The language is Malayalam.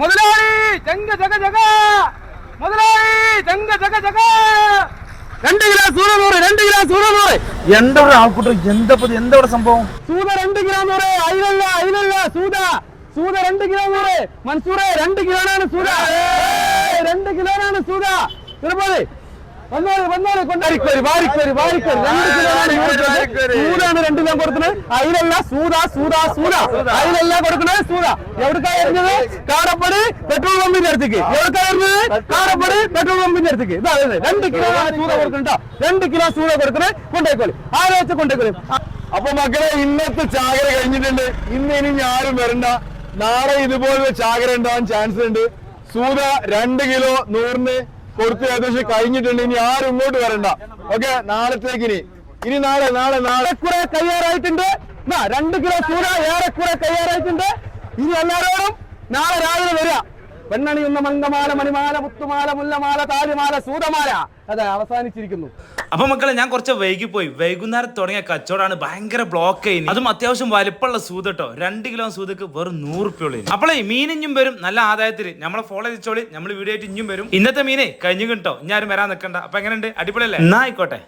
മുതലാളി ജംഗ ജഗ ജഗ മുതലാളി ജംഗ ജഗ ജഗ രണ്ട് കിലോ സൂത നൂറ് രണ്ട് കിലോ സൂത നൂറ്. എന്താ ആൾക്കൂട്ടർ എന്താ? എന്താ സംഭവം? സൂത രണ്ട് കിലോ നൂറ്. അയിലല്ല അയിലല്ല സൂത. സൂത രണ്ട് കിലോ നൂറ്. മൻസൂറെ രണ്ട് കിലോനാണ് സൂത. രണ്ട് കിലോനാണ് സൂത. തിരുപ്പതി സൂതാണ് രണ്ട് കിലോ കൊടുക്കുന്നത് അതിലല്ല സൂത സൂത സൂത അയിലല്ല കൊടുക്കുന്നത് സൂത. എവിടക്കാ വരുന്നത് കാടപ്പടി പെട്രോൾ പമ്പിന്റെ അടുത്തേക്ക്. എവിടക്കാ വരുന്നത് കാടപ്പടി പെട്രോൾ പമ്പിന്റെ അടുത്തേക്ക്. ഇതാ രണ്ട് കിലോ സൂത കൊടുക്കുന്നുണ്ടോ രണ്ട് കിലോ സൂത കൊടുക്കുന്നത് കൊണ്ടേക്കോളി ആലോചിച്ച് കൊണ്ടേക്കോളി അപ്പൊ മക്കളെ ഇന്നത്തെ ചാകര കഴിഞ്ഞിട്ടുണ്ട്. ഇന്ന് ഇനി ഞാനും വരണ്ട. നാളെ ഇതുപോലെ ചാകര ഉണ്ടാവാൻ ചാൻസ് ഉണ്ട്. സൂത രണ്ട് കിലോ നൂറിന് കൊടുത്ത് ഏകദേശം കഴിഞ്ഞിട്ടുണ്ട്. ഇനി ആരും ഇങ്ങോട്ട് വരണ്ട. ഓക്കെ? നാളത്തേക്ക് ഇനി. ഇനി നാളെ നാളെ നാളെ. കുറെ തയ്യാറായിട്ടുണ്ട്. രണ്ട് കിലോ ചൂട. ഏറെക്കുറെ തയ്യാറായിട്ടുണ്ട്. ഇനി എല്ലാവരോടും നാളെ രാവിലെ വരിക പെണ്ണണിയുന്ന മങ്കമാല മണിമാല മുത്തുമാല മുല്ലമാല താലിമാല സൂതമാല. അതെ അവസാനിച്ചിരിക്കുന്നു. അപ്പൊ മക്കളെ ഞാൻ കുറച്ച് വൈകി പോയി വൈകുന്നേരം തുടങ്ങിയ കച്ചവടമാണ് ഭയങ്കര ബ്ലോക്ക് ആയി അതും അത്യാവശ്യം വലിപ്പമുള്ള സൂത് കേട്ടോ. രണ്ട് കിലോ സൂതക്ക് വെറും നൂറ് ഉള്ളൂ അപ്പോളേ മീനിഞ്ഞും വരും. നല്ല ആദായത്തിൽ നമ്മളെ ഫോളോ ചെയ്തോളി നമ്മൾ വീഡിയോ ആയിട്ട് ഇഞ്ഞും വരും. ഇന്നത്തെ മീനെ കഴിഞ്ഞു കിട്ടോ. ഇനി ആരും വരാൻ നിൽക്കണ്ട അപ്പൊ എങ്ങനെയുണ്ട്? അടിപൊളിയല്ലേ? എന്നാ ആയിക്കോട്ടെ.